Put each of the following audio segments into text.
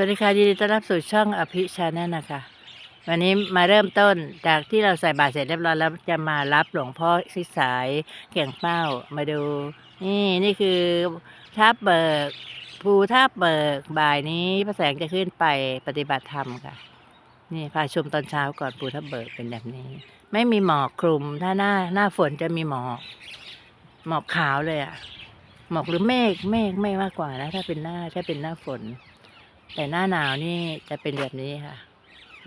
วัสดีค่ะยินดีต้อนรับสู่ช่องอภิชาแนลนะคะ วันนี้มาเริ่มต้นจากที่เราใส่บาตรเสร็จเรียบร้อยแล้วจะมารับหลวงพ่อสิสายเก่งเป้ามาดู นี่นี่คือทับเบิกภูทับเบิกบ่ายนี้พระแสงจะขึ้นไปปฏิบัติธรรมค่ะ นี่พาชมตอนเช้าก่อนภูทับเบิกเป็นแบบนี้ ไม่มีหมอกคลุมถ้าหน้าหน้าฝนจะมีหมอกหมอกขาวเลยอะหมอกหรือเมฆเมฆไม่มากกว่านะ ถ้าเป็นหน้าถ้าเป็นหน้าฝน แต่หน้าหนาวนี่จะเป็นแบบนี้ค่ะ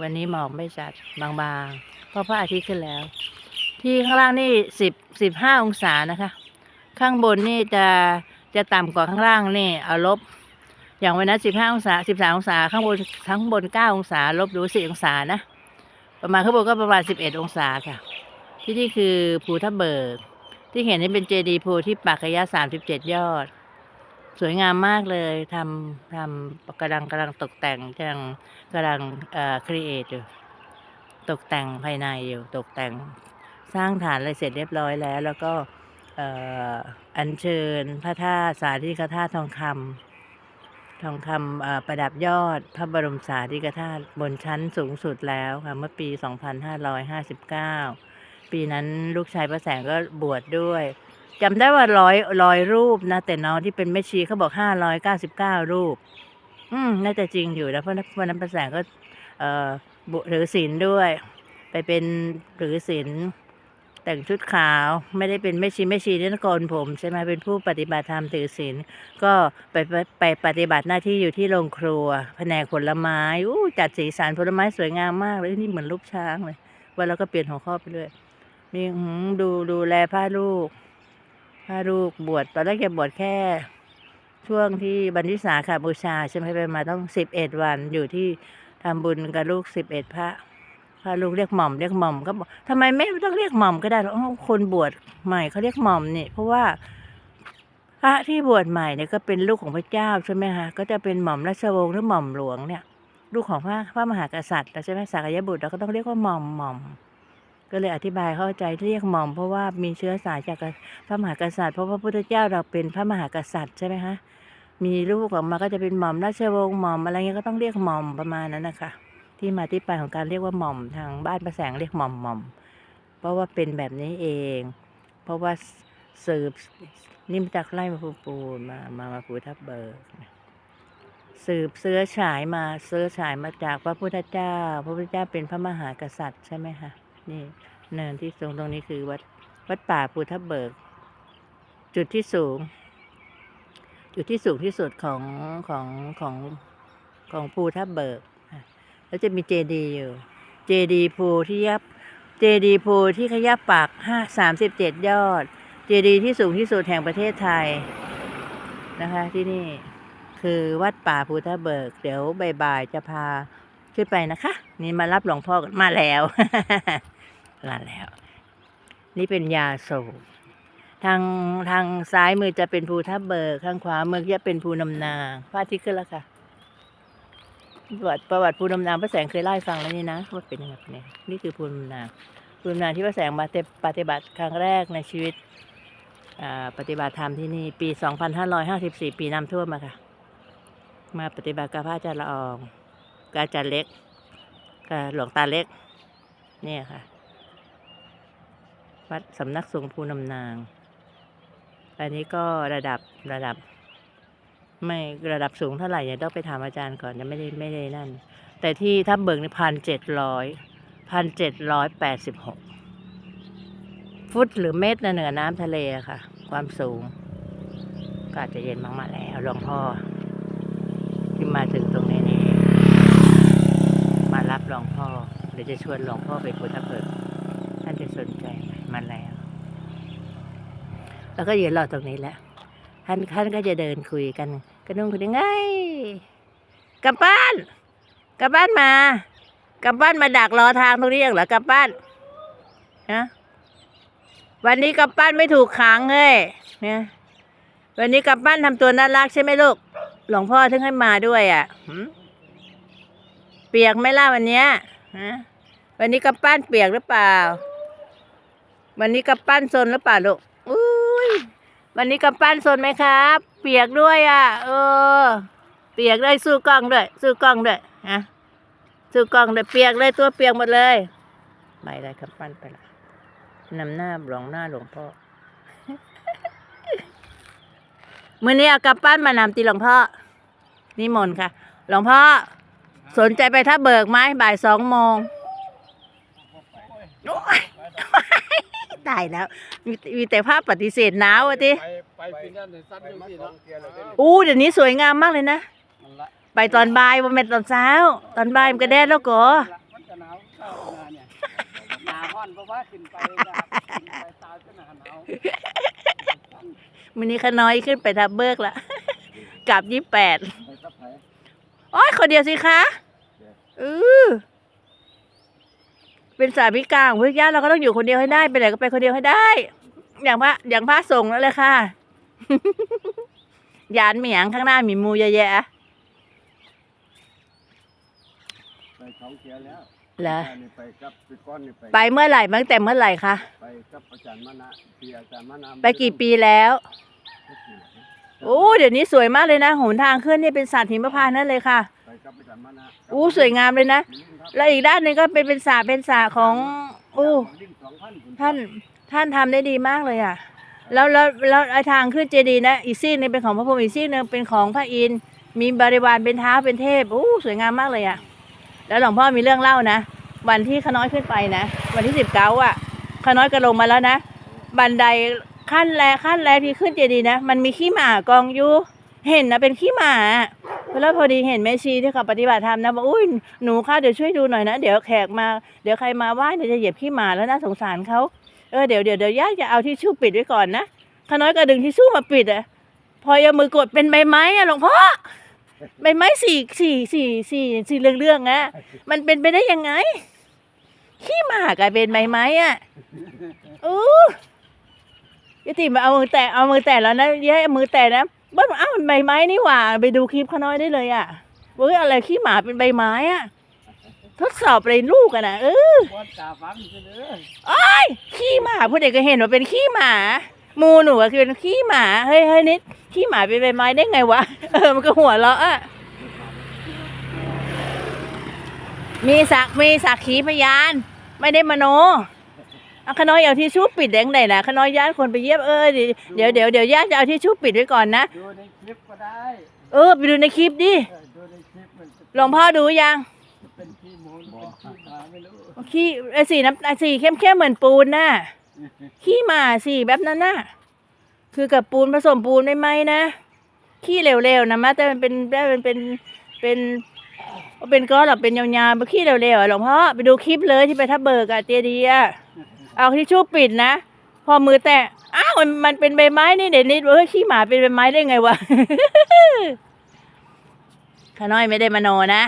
วันนี้หมอกไม่จัดบางๆ เพราะพระอาทิตย์ขึ้นแล้ว ที่ข้างล่างนี่สิบสิบห้าองศานะคะ ข้างบนนี่จะจะต่ำกว่าข้างล่างนี่เอาลบ อย่างวันนั้นสิบห้าองศาสิบสามองศาข้างบนทั้งบนเก้าองศา ลบดูสี่องศานะ ประมาณข้างบนก็ประมาณสิบเอ็ดองศาค่ะ ที่นี่คือภูทับเบิกที่เห็นนี่เป็นเจดีย์ภูที่ปักกยะสามสิบเจ็ดยอด สวยงามมากเลยทำทำกำลังกำลังตกแต่งกำลังกำลังเอ่อครีเอทอยู่ตกแต่งภายในอยู่ตกแต่งสร้างฐานอะไรเสร็จเรียบร้อยแล้ว แล้วก็เอ่ออัญเชิญพระธาตุสาธิกธาตุทองคำทองคำเอ่อประดับยอดพระบรมสารีริกธาตุบนชั้นสูงสุดแล้วค่ะเมื่อปี 2559 ปีนั้นลูกชายพระแสงก็บวชดด้วย จำได้ว่าร้อยร้อยรูปนะ แต่น้องที่เป็นแม่ชีเขาบอกห้าร้อยเก้าสิบเก้ารูป อืมน่าจะจริงอยู่นะเพราะวันนั้นพระแสก็ เอ่อบุถือศีลด้วย ไปเป็นถือศีลแต่งชุดขาวไม่ได้เป็นแม่ชีแม่ชีที่นครผม ใช่ไหมเป็นผู้ปฏิบัติธรรมถือศีลก็ไปไปไปปฏิบัติหน้าที่อยู่ที่โรงครัว แผนกผลไม้อู้จัดสีสันผลไม้สวยงามมากเลยนี่เหมือนรูปช้างเลยวันเราก็เปลี่ยนหัวข้อไปเรื่อยมีดูดูแลผ้าลูก ผ้าลูกบวชตอนแรกแกบวชแค่ ช่วงที่บรรพิสาขาบูชาใช่ไหมไปมาต้องสิบเอ็ดวันอยู่ที่ทำบุญกับลูกสิบเอ็ดพระพระลูกเรียกหม่อมเรียกหม่อมก็บอกทำไมไม่ต้องเรียกหม่อมก็ได้หรอกอ้าวคนบวชใหม่เขาเรียกหม่อมนี่เพราะว่าพระที่บวชใหม่เนี่ยก็เป็นลูกของพระเจ้าใช่ไหมคะก็จะเป็นหม่อมราชวงศ์หรือหม่อมหลวงเนี่ย ลูกของพระพระมหากษัตริย์ใช่ไหมสักยบุตรเราก็ต้องเรียกว่าหม่อมหม่อม ก็เลยอธิบายเข้าใจเรียกหม่อม เพราะว่ามีเชื้อสายจากพระมหากษัตริย์เพราะพระพุทธเจ้าเราเป็นพระมหากษัตริย์ใช่ไหมคะมีลูกออกมาก็จะเป็นหม่อมราชวงศ์หม่อมอะไรเงี้ยก็ต้องเรียกหม่อมประมาณนั้นนะคะที่มาที่ไปของการเรียกว่าหม่อมทางบ้านประแสงเรียกหม่อมหม่อม เพราะว่าเป็นแบบนี้เอง เพราะว่าสืบนี่มาจากไล่มาพูปูมามามาภูทับเบิกสืบเสื้อฉายมาเสื้อฉายมาจากพระพุทธเจ้า พระพุทธเจ้าเป็นพระมหากษัตริย์ใช่ไหมคะ นี่เนินที่ตรงตรงนี้คือวัดวัดป่าภูทับเบิก จุดที่สูง จุดที่สูงที่สุดของของของของภูทับเบิก แล้วจะมีเจดีย์อยู่ เจดีย์ภูที่ยับ เจดีย์ภูที่ขยับปากห้าสามสิบเจ็ดยอด เจดีย์ที่สูงที่สุดแห่งประเทศไทยนะคะที่นี่คือวัดป่าภูทับเบิก เดี๋ยวบ่ายๆจะพา ขึ้นไปนะคะ นี่มารับหลวงพ่อกันมาแล้วมาแล้ว นี่เป็นยาสูบทางทางซ้ายมือจะเป็นภูทับเบิกข้างขวามือจะเป็นภูนำนาพระอาทิตย์ขึ้นแล้วค่ะประวัติประวัติภูนำนาพระแสงเคยเล่าให้ฟังแล้วนี่นะว่าเป็นยังไงเนี่ยนี่คือภูนำนาภูนำนาที่พระแสงมาปฏิบัติครั้งแรกในชีวิตปฏิบัติธรรมที่นี่ปี 2554 ปีน้ำท่วมมาค่ะ มาปฏิบัติกับพระอาจารย์ละออง อาจารย์เล็กกับหลวงตาเล็ก เนี่ยค่ะ วัดสำนักสงฆ์ภูนำนาง อันนี้ก็ระดับระดับ ไม่ระดับสูงเท่าไหร่เนี่ยต้องไปถามอาจารย์ก่อนยังไม่ได้ไม่ได้นั่น แต่ที่ถ้าเบิกในพันเจ็ดร้อยพันเจ็ดร้อยแปดสิบหกฟุตหรือเมตรนเหนือน้ำทะเลค่ะ ความสูง ก็อาจจะเย็นมากๆแล้วหลวงพ่อ ที่มาถึงตรงนี้นี่ มารับ หลวงพ่อเดี๋ยวจะชวนหลวงพ่อไปพุทธเบิกท่านจะสนใจมมาแล้ว แล้วก็ยืนรอตรงนี้แหละท่านท่านก็จะเดินคุยกันกระนุ่งคุยยังไงกลับบ้านกลับบ้านมากลับบ้านมาดักรอทางตรงนี้เองเหรอกลับบ้านฮะวันนี้กลับบ้านไม่ถูกขังเลยเนี่ยวันนี้กลับบ้านทำตัวน่ารักใช่ไหมลูกหลวงพ่อถึงให้มาด้วยอะ เปียกไหมล่ะวันเนี้ยฮะวันนี้กับบ้านเปียกหรือเปล่า วันนี้กับบ้านซนหรือเปล่าลูกอุ้ยวันนี้กำปั้นสนไหมครับ เปียกด้วยอะ เออ เปียกด้วยสู้กล้องด้วย สู้กล้องด้วยนะสู้กล้องด้วยเปียกเลยตัวเปียกหมดเลยไปเลยครับปั้นไปละนำหน้าหลวงหน้าหลวงพ่อมื่อนี้เอากับปั้นมานำตีหลวงพ่อนิมนต์ค่ะ หลวงพ่อ สนใจไปท่าเบิกไหมบ่ายสองโมงโอ๊ยตายแล้วมีมีแต่ภาพปฏิเสธหนาวอะทีไปไปฟินแลนด์ในซัดดูสิเนาะอู้เดี๋ยวนี้สวยงามมากเลยนะ มันละไปตอนบ่ายว่าเป็นตอนเช้า ตอนบ่ายมันก็แดดแล้วก็มันจะหนาวเข้ามาเนี่ยหนาวฮ้อนเพราะว่าขึ้นไปดาบขึ้นไปตาวจะหนาวหนาวมินี้ขน้อยขึ้นไปทับเบิกละ กลับยี่แปดไปกับไผ โอ้ยคนเดียวสิคะเออเป็นสามีกลางเพื่อนญาติเราก็ต้องอยู่คนเดียวให้ได้ไปไหนก็ไปคนเดียวให้ได้ อย่างพระอย่างพระส่งนั่นเลยค่ะยานเหมียงข้างหน้ามีหมูเยอะแยะไปสองเที่ยวแล้วเหรอนี่ไปกับไปก้อนนี่ไปไปเมื่อไหร่มาตั้งแต่เมื่อไหร่คะไปกับอาจารย์มณะปีอาจารย์มณะไปกี่ปีแล้ว โอ้เดี๋ยวนี้สวยมากเลยนะหนทางขึ้นนี่เป็นสัตว์หิมพานต์นั่นเลยค่ะไปกับอาจารย์มณะอู้สวยงามเลยนะแล้วอีกด้านหนึ่งก็เป็นเป็นสาเป็นสาของอู้ท่านท่านทำได้ดีมากเลยอะ แล้วแล้วแล้วไอ้ทางขึ้นเจดีย์นะอีกซีกหนึงเป็นของพระพรหมอีกซีกหนึงเป็นของพระอินทร์มีบริวารเป็นเท้าเป็นเทพอู้สวยงามมากเลยอะ แล้วหลวงพ่อมีเรื่องเล่านะวันที่ขน้อยขึ้นไปนะวันที่สิบเก้าอะขน้อยก็ลงมาแล้วนะ บันได ขั้นแรกขั้นแรกที่ขึ้นเจดีย์นะ มันมีขี้หมากองอยู่เห็นนะเป็นขี้หมาแล้วพอดีเห็นแม่ชีที่เขาปฏิบัติธรรมนะบอกอุ้ยหนูคะเดี๋ยวช่วยดูหน่อยนะ เดี๋ยวแขกมาเดี๋ยวใครมาไหว้เดี๋ยวจะเหยียบขี้หมาแล้วน่าสงสารเขาเออเดี๋ยวเดี๋ยวเดี๋ยวย่าจะเอาที่ชู่ปิดไว้ก่อนนะขน้อยก็ดึงที่ชู่มาปิดอะพอเอามือกดเป็นใบไม้อะหลวงพ่อใบไม้สี่สี่สี่สี่สี่เรื่องเรื่องๆอะมันเป็นไปได้ยังไงขี้หมากลายเป็นใบไม้อะเออ ยายติมาเอามือแตะเอามือแตะแล้วนะเย้เอามือแตะนะเบ้านอ้าวมันใบไม้นี่หว่า ไปดูคลิปข้าน้อยได้เลยอะเว้ยอะไรขี้หมาเป็นใบไม้อะทดสอบเลยลูกอะนะเออปวดตาฟังเสนออ้ยขี้หมาผู้เด็กก็เห็นว่าเป็นขี้หมาหมูหนูก็คือเป็นขี้หมาเฮ้ยเฮ้ยนิดขี้หมาเป็นใบไม้ได้ไงวะเออมันก็หัวเราะอะมีสักมีสักขีพยาน ไม่ได้มโน เอาขน้อยเอาที่ชู่ปิดแดงไหนนะขน้อยญาติคนไปเยี่ยมเออเดี๋ยวเดี๋ยวเดี๋ยวญาติจะเอาที่ชู่ปิดไว้ก่อนนะดูในคลิปก็ได้เออไปดูในคลิปดิเออดูในคลิปมันจะหลวงพ่อดูยังเป็นขี้หมูหรือเป็นขี้หมาไม่รู้ขี้ไอ้สีน้ำไอ้สีเข้มเข้มๆเหมือนปูนน่ะขี้หมาสีแบบนั้นน่ะคือกับปูนผสมปูนไม่ไหมนะขี้เหลวๆนะมะแต่มันเป็นได้มันเป็นเป็นเป็นเป็นก้อนหรอเป็นยาวๆเป็นขี้เหลวๆอะหลวงพ่อไปดูคลิปเลยที่ไปทับเบิกอะเตียดีอะ เอาที่ชู่ปิดนะ พอมือแตะอ้าวมันมันเป็นใบไม้นี่เดี๋ยวนี้เฮ้ยขี้หมาเป็นใบไม้ได้ไงวะข้าน้อยไม่ได้มโนนะ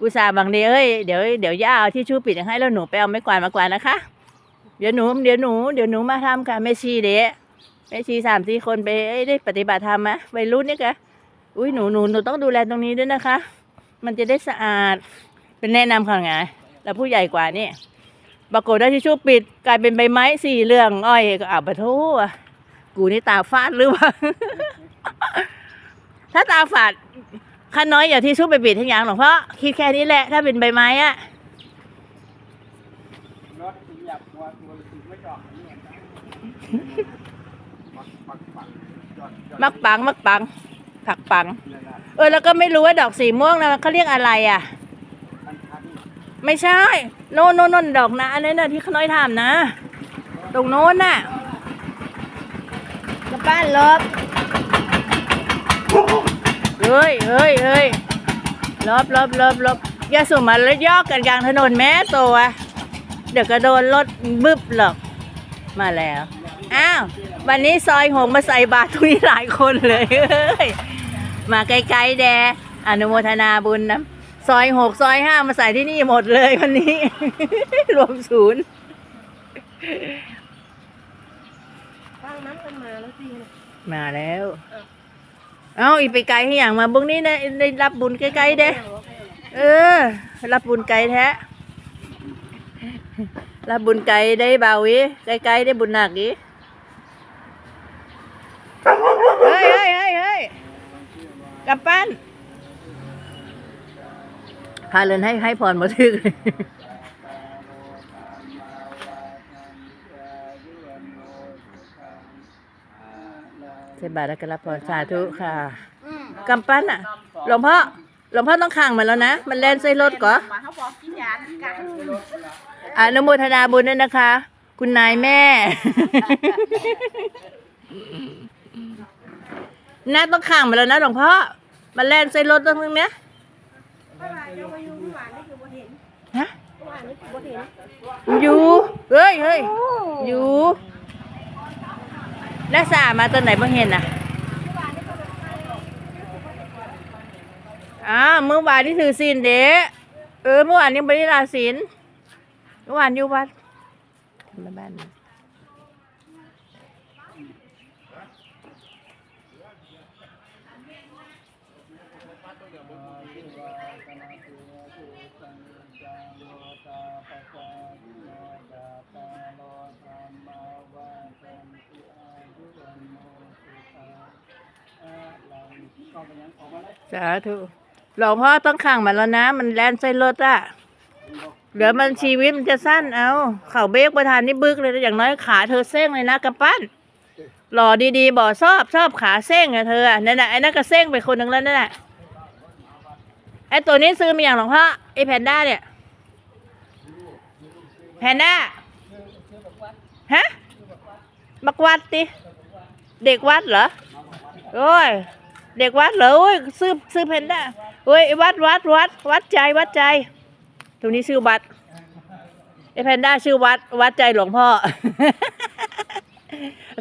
อุตส่าห์บางเดียวเอ้ยเดี๋ยวเดี๋ยวย่าเอาที่ชู่ปิดให้แล้วหนูไปเอาไม้กวาดมากวาดนะคะ เดี๋ยวหนูเดี๋ยวหนูเดี๋ยวหนูมาทำค่ะแม่ชีเดะแม่ชีสามสี่คนไปได้ปฏิบัติธรรมะวัยรุ่นนี่กะอุ้ยหนูหนูหนูต้องดูแลตรงนี้ด้วยนะคะ มันจะได้สะอาดเป็นแนะนำค่ะไงแล้วผู้ใหญ่กว่านี่ ปรากฏว่าที่ชู่ปิด กลายเป็นใบไม้สี่เรื่องอ้อยก็อ่าวปะโทอะกูนี่ตาฟาดหรือเปล่าถ้าตาฝาดข้าน้อยอย่าที่ชู่ไปปิดทั้งอย่างหรอกเพราะคิดแค่นี้แหละ ถ้าเป็นใบไม้อะรถเหยียบตัวตัวถึงไม่จอดเนี่ยปักปักปักยอดยอดมักปังมักปังผักปังเนี่ยนะเออแล้วก็ไม่รู้ว่าดอกสีม่วงนะเขาเรียกอะไรอะพันพัน ไม่ใช่โน่นโน่นโน่นดอกนะอันนั้นน่ะที่เขาน้อยทำนะ ตรงโน้นน่ะกระป้านลบเฮ้ยเฮ้ยเฮ้ยลบลบลบลบอย่าสุ่มมาแล้วยอกกันกลางถนนแม่ตัวเดี๋ยวก็โดนรถบึบหรอกมาแล้ว อ้าว วันนี้ซอยหงมาใส่บาตรทุกนี้หลายคนเลยเฮ้ยมาไกลๆแดอนุโมทนาบุญนะ ซอยหกซอยห้ามาใส่ที่นี่หมดเลยวันนี้ รวมศูนย์ฟังน้ำกันมาแล้วสิเนี่ยมาแล้ว เอ้าอีกไปไกลให้อย่างมาบุ้งนี้ได้ได้รับบุญใกล้ๆเด้เออ รับบุญไกลแท้รับบุญไกลได้เบาอีไกลๆได้บุญหนักอีเฮ้ยเฮ้ยเฮ้ยเฮ้ยกับปั้นาเรือนให้ให้พรมาทึกเลยใส่บารแล้วก็รับพรสาธุค่ะกำปั้นอะ หลวงพ่อ หลวงพ่อต้องขังมันแล้วนะ มันแล่นใส่รถก่ออกกินยากันอนุโมทนาบุญด้วยนะคะ คุณนายแม่ น่าต้องขังมันแล้วนะหลวงพ่อ มันแล่นใส่รถตรงนี้ อยู่เฮ้ยเฮ้ยอยู่แล้วสามาตอนไหนบ่เห็นอะอ้าวเมื่อวานนี่ถือศีลเด้เออเมื่อวานยังไม่ได้ลาศีลเมื่อวานอยู่วัดมาบ้าน สาธุหลวงพ่อต้องขังมันแล้วนะ มันแลนใส่รถอะเดี๋ยวมันชีวิตมันจะสั้นเอาเข่าเบรกประทานนี่บึกเลยนะอย่างน้อยขาเธอเส้งเลยนะกำปั้นหล่อดีๆบ่อชอบชอบขาเส้งอะเธอนั่นน่ะไอ้นั่นก็เส้งไปคนหนึ่งแล้วนั่นแหละไอ้ตัวนี้ซื้อมาอย่างหลวงพ่อไอ้แพนด้าเนี่ยแพนด้าฮะบักวัดติเด็กวัดเหรอโอ้ย เด็กวัดเหรอโอ้ยซื้อซื้อเพนด้าโอ้ยวัดวัดวัดวัดใจวัดใจ ตรงนี้ชื่อวัดไอแพนด้าชื่อวัดวัดใจหลวงพ่อ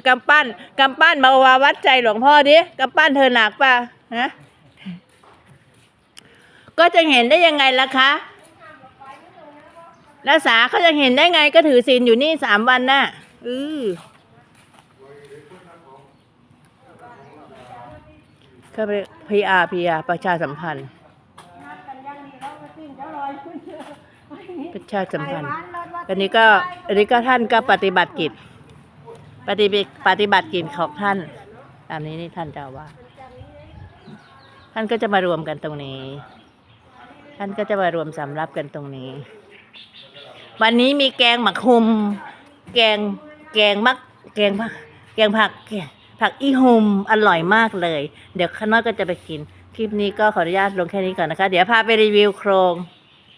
กำปั้นกำปั้นมาวาวัดใจหลวงพ่อดิกำปั้นเธอหนักป่ะฮะก็จะเห็นได้ยังไงล่ะคะนักษาเขาจะเห็นได้ไงก็ถือศีลอยู่นี่สามวันน่ะอือ ก็ไปพีอาร์พีอาร์ประชาสัมพันธ์ ประชาสัมพันธ์ อันนี้ก็ อันนี้ก็ท่านก็ปฏิบัติกิจ ปฏิบัติปฏิบัติกิจของท่าน ตามนี้นี่ท่านจ้าว่า ท่านก็จะมารวมกันตรงนี้ ท่านก็จะมารวมสำรับกันตรงนี้ วันนี้มีแกงหมักหุม แกง แกงมัก แกงผัก แกงผักแกง ผักอีหุมอร่อยมากเลย เดี๋ยวข้างนอกก็จะไปกิน คลิปนี้ก็ขออนุญาตลงแค่นี้ก่อนนะคะ เดี๋ยวพาไปรีวิวโครง